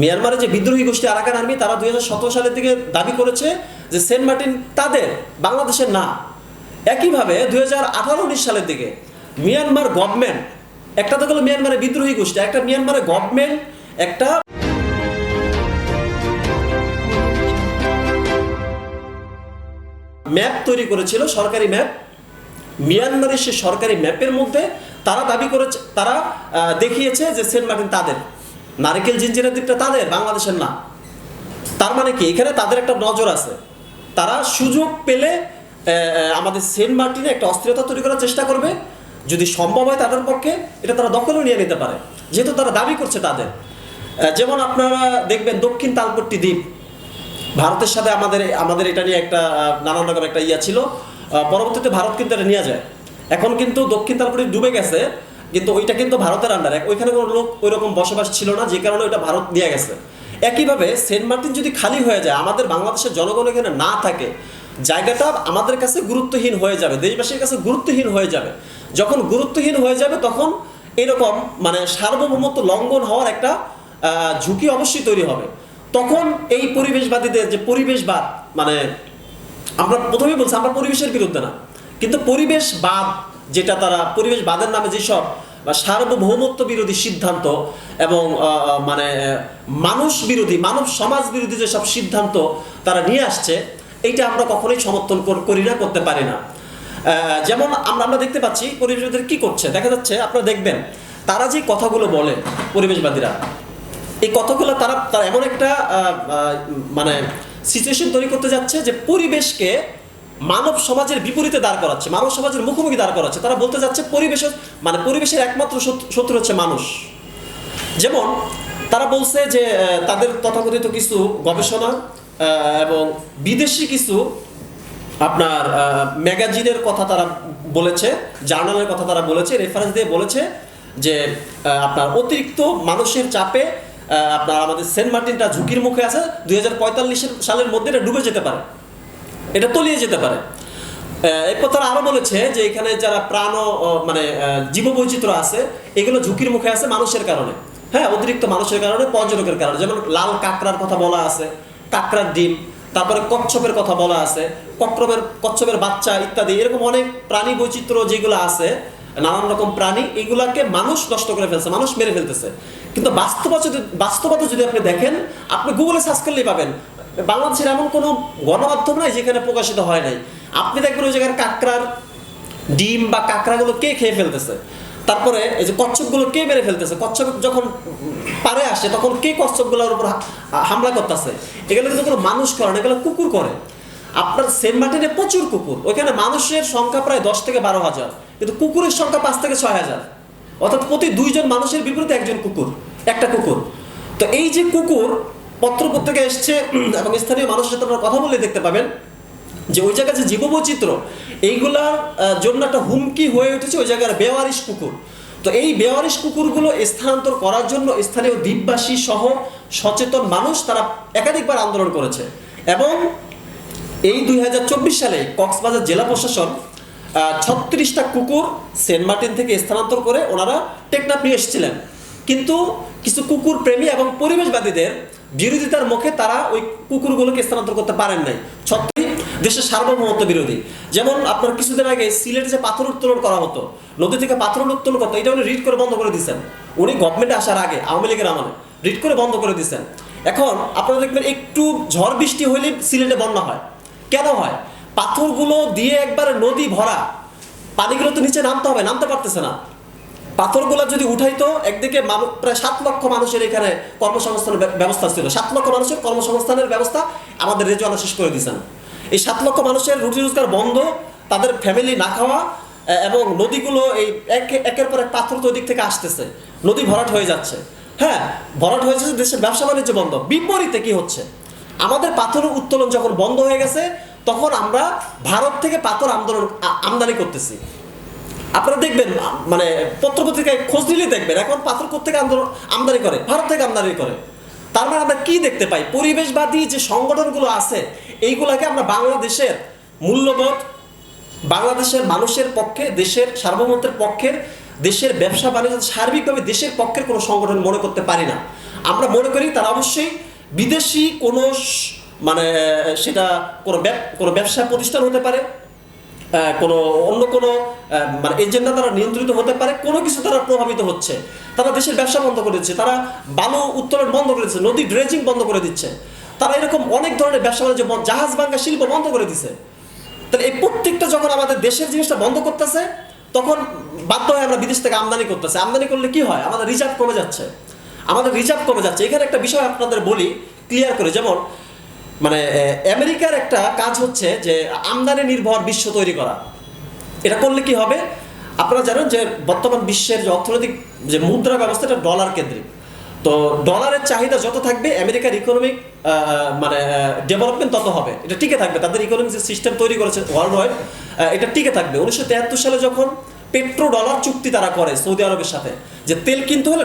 মিয়ানমারে যে বিদ্রোহী গোষ্ঠী আরাকান আর্মি, তারা দুই হাজার সতেরো সালের দিকে দাবি করেছে যে সেন্ট মার্টিন তাদের বাংলাদেশের না। একইভাবে দুই হাজার উনিশ সালের দিকে মিয়ানমার গভর্নমেন্ট একটা তো গেলো মিয়ানমারের বিদ্রোহী গোষ্ঠী, একটা মিয়ানমারের গভর্নমেন্ট একটা ম্যাপ তৈরি করেছিল, সরকারি ম্যাপ। মিয়ানমারের সে সরকারি ম্যাপের মধ্যে তারা দাবি করেছে, তারা দেখিয়েছে যে সেন্ট মার্টিন তাদের। নারিকেল জিঞ্জিরের দিকটা তাদের, বাংলাদেশের না। তার মানে কি? এখানে তাদের একটা নজর আছে। তারা সুযোগ পেলে আমাদের সেন্ট মার্টিনে একটা অস্থিরতা তৈরি করার চেষ্টা করবে। যদি সম্ভব হয় তাদের পক্ষে, এটা তারা দখলও নিয়ে নিতে পারে। যেহেতু তারা দাবি করছে তাদের। যেমন আপনারা দেখবেন দক্ষিণ তালপট্টি দ্বীপ। ভারতের সাথে আমাদের আমাদের এটা নিয়ে একটা নানান রকম একটা ইয়া ছিল। পরবর্তীতে ভারত কিন্তু এটা নিয়ে যায়। এখন কিন্তু দক্ষিণ তালপট্টি ডুবে গেছে। কিন্তু ওইটা কিন্তু ভারতের আন্ডারে ওইখানে কোনো লোক ওই রকম বসবাস ছিল না, যে কারণে ওইটা ভারত নিয়ে গেছে। একইভাবে সেন্ট মার্টিন যদি খালি হয়ে যায়, আমাদের বাংলাদেশের জনগণ এখানে না থাকে, জায়গাটা আমাদের কাছে গুরুত্বহীন হয়ে যাবে, দেশবাসীর কাছে গুরুত্বহীন হয়ে যাবে। যখন গুরুত্বহীন হয়ে যাবে, তখন এরকম মানে সার্বভৌমত্ব লঙ্ঘন হওয়ার একটা ঝুঁকি অবশ্যই তৈরি হবে। তখন এই পরিবেশবাদীদের যে পরিবেশবাদ মানে আমরা প্রথমেই বলছি, আমরা পরিবেশের বিরুদ্ধে না। কিন্তু পরিবেশবাদ, যেটা তারা, পরিবেশবাদের নামে যেসব বা সার্বভৌমত্ব বিরোধী সিদ্ধান্ত এবং মানে মানুষ বিরোধী, মানব সমাজ বিরোধী যেসব সিদ্ধান্ত তারা নিয়ে আসছে, এইটা আমরা কখনোই সমর্থন করি না, করতে পারি না। যেমন আমরা আমরা দেখতে পাচ্ছি পরিবেশবাদীরা কি করছে? দেখা যাচ্ছে, আপনারা দেখবেন, তারা যে কথাগুলো বলে পরিবেশবাদীরা, এই কথাগুলো তারা তারা এমন একটা মানে সিচুয়েশন তৈরি করতে যাচ্ছে যে পরিবেশকে মানব সমাজের বিপরীতে দাঁড় করাচ্ছে, মানব সমাজের মুখোমুখি দাঁড় করাচ্ছে। তারা বলতে যাচ্ছে পরিবেশের মানে পরিবেশের একমাত্র শত্রু- হচ্ছে মানুষ। যেমন তারা বলছে যে তাদের তথাকথিত কিছু গবেষণা এবং বিদেশি কিছু আপনার ম্যাগাজিনের কথা তারা বলেছে, জার্নালের কথা তারা বলেছে রেফারেন্স দিয়ে বলেছে যে আপনার অতিরিক্ত মানুষের চাপে আপনার আমাদের সেন্ট মার্টিনটা ঝুঁকির মুখে আছে, দুই হাজার পঁয়তাল্লিশ সালের মধ্যে এটা ডুবে যেতে পারে। এটা তলিয়ে যেতে পারে। এরপর তারা আরও বলেছে যে এখানে যারা প্রাণ মানে জীববৈচিত্র্য আছে, এগুলো ঝুঁকির মুখে আছে মানুষের কারণে। হ্যাঁ অতিরিক্ত মানুষের কারণে, পর্যটকের কারণে। যেমন লাল কাঁকড়ার কথা বলা আছে, কাঁকড়ার ডিম, তারপরে কচ্ছপের কথা বলা আছে কচ্ছপের কচ্ছপের বাচ্চা ইত্যাদি, এরকম অনেক প্রাণী বৈচিত্র্য যেগুলো আছে, নানান রকম প্রাণী, এগুলাকে মানুষ নষ্ট করে ফেলছে, মানুষ মেরে ফেলতেছে। কিন্তু বাস্তবতা যদি বাস্তবতা যদি আপনি দেখেন, আপনি গুগলে সার্চ করলেই পাবেন বাংলাদেশের এমন কোনো গণমাধ্যম নাই যেখানে প্রকাশিত হয় নাই। আপনি দেখবেন ওই জায়গার কাঁকড়ার ডিম বা কাঁকড়াগুলো কে খেয়ে ফেলতেছে? তারপরে এই যে কচ্ছপগুলো কে মেরে ফেলতেছে? কচ্ছপ যখন পারে আসে, তখন কে কচ্ছপগুলোর উপর হামলা করতেছে? এগুলো কিন্তু কোনো মানুষ করে না, এগুলো কুকুর করে। আপনার সেন্ট মার্টিনে প্রচুর কুকুর। ওইখানে মানুষের সংখ্যা প্রায় দশ থেকে বারো হাজার। কিন্তু কুকুরের সংখ্যা পাঁচ থেকে ছয় হাজার। অর্থাৎ প্রতি দুইজন মানুষের বিপরীতে একজন কুকুর, একটা কুকুর। তো এই যে কুকুর পত্র পত্রিকা এসছে এবং স্থানীয় মানুষের সাথে আপনারা কথা বলে দেখতে পাবেন যে ওই জায়গায় যে জীববৈচিত্র্য এইগুলার জন্য একটা হুমকি হয়ে উঠেছে ওই জায়গার বেওয়ারিশ কুকুর। তো এই বেওয়ারিশ কুকুরগুলো স্থানান্তর করার জন্য স্থানীয় দ্বীপবাসী সহ সচেতন মানুষ তারা একাধিকবার আন্দোলন করেছে। এবং এই দুই হাজার চব্বিশ সালে কক্সবাজার জেলা প্রশাসন ছত্রিশটা কুকুর সেন্ট মার্টিন থেকে স্থানান্তর করে ওনারা টেকনাফ নিয়ে এসেছিলেন। কিন্তু কিছু কুকুর প্রেমী এবং পরিবেশবাদীদের বিরোধিতার মুখে তারা ওই কুকুরগুলোকে স্থানান্তর করতে পারেন নাই। ছত্রিশ, দেশের সার্বভৌমত্ব বিরোধী। যেমন আপনার কিছুদিন আগে সিলেটে যে পাথর উত্তোলন করা হতো, নদী থেকে পাথর উত্তোলন করতো, এটা উনি রিড করে বন্ধ করে দিচ্ছেন উনি গভর্নমেন্টে আসার আগে, আওয়ামী লীগের আমলে রিড করে বন্ধ করে দিচ্ছেন এখন আপনারা দেখবেন একটু ঝড় বৃষ্টি হলে সিলেটে বন্যা হয়। কেন হয়? পাথরগুলো দিয়ে একবার নদী ভরা, পানিগুলো তো নিচে নামতে হবে, নামতে পারতেছে না। পাথরগুলো যদি উঠাইতো, একদিকে প্রায় সাত লক্ষ মানুষের এখানে কর্মসংস্থানের ব্যবস্থা ছিল। সাত লক্ষ মানুষের কর্মসংস্থানের ব্যবস্থা আমাদের রেজওয়ানা শেষ করে দিয়েছেন। এই সাত লক্ষ মানুষের রুটি রোজগার বন্ধ, তাদের ফ্যামিলি না খাওয়া এবং নদীগুলো এই একের পর এক পাথর তো দিক থেকে আসতেছে। নদী ভরাট হয়ে যাচ্ছে। হ্যাঁ ভরাট হয়ে যাচ্ছে, দেশের ব্যবসা বাণিজ্য বন্ধ। বিপরীতে কি হচ্ছে? আমাদের পাথর উত্তোলন যখন বন্ধ হয়ে গেছে, তখন আমরা ভারত থেকে পাথর আন্দোলন আমদানি করতেছি। আপনারা দেখবেন মানে পত্রপত্রিকায় খোঁজ নিলেই দেখবেন, এখন পাথর থেকে আন্দোলন আমদানি করে, ভারত থেকে আমদানি করে। তার মানে আমরা কি দেখতে পাই? পরিবেশবাদী যে সংগঠনগুলো আছে, এইগুলাকে আমরা বাংলাদেশের মূল্যবোধ, বাংলাদেশের মানুষের পক্ষে, দেশের সার্বভৌমত্বের পক্ষের দেশের ব্যবসা বাণিজ্য, সার্বিকভাবে দেশের পক্ষের কোনো সংগঠন মনে করতে পারি না। আমরা মনে করি তারা অবশ্যই বিদেশি কোনো মানে সেটা কোনো কোনো ব্যবসা প্রতিষ্ঠান হতে পারে কোনো অন্য কোনো মানে এজেন্ডা তারা নিয়ন্ত্রিত হতে পারে, কোনো কিছু তারা প্রভাবিত হচ্ছে। তারা দেশের ব্যবসা বন্ধ করে দিচ্ছে, তারা বালু উত্তোলন বন্ধ করে দিচ্ছে, নদী ড্রেজিং বন্ধ করে দিচ্ছে। তারা এরকম অনেক ধরনের ব্যবসা বাণিজ্য জাহাজ ভাঙ্গা শিল্প বন্ধ করে দিচ্ছে তাহলে এই প্রত্যেকটা যখন আমাদের দেশের জিনিসটা বন্ধ করতেছে, তখন বাধ্য হয়ে আমরা বিদেশ থেকে আমদানি করতেছে। আমদানি করলে কি হয়? আমাদের রিজার্ভ কমে যাচ্ছে। আমাদের রিজার্ভ কমে যাচ্ছে। এখানে একটা বিষয় আপনাদের বলি ক্লিয়ার করে। যেমন মানে আমেরিকার একটা কাজ হচ্ছে যে আমদানি নির্ভর বিশ্ব তৈরি করা। এটা করলে কি হবে? আপনারা জানেন যে বর্তমান বিশ্বের যে অর্থনৈতিক যে মুদ্রা ব্যবস্থা, এটা ডলার কেন্দ্রিক। তো ডলারের চাহিদা যত থাকবে, আমেরিকার ইকোনমিক মানে ডেভেলপমেন্ট তত হবে। এটা টিকে থাকবে। তাদের ইকোনমিক যে সিস্টেম তৈরি করেছে ওয়ার্ল্ড ওয়াইড এটা টিকে থাকবে। উনিশশো সালে যখন পেট্রো ডলার চুক্তি তারা করে সৌদি আরবের সাথে, যে তেল কিনতে হলে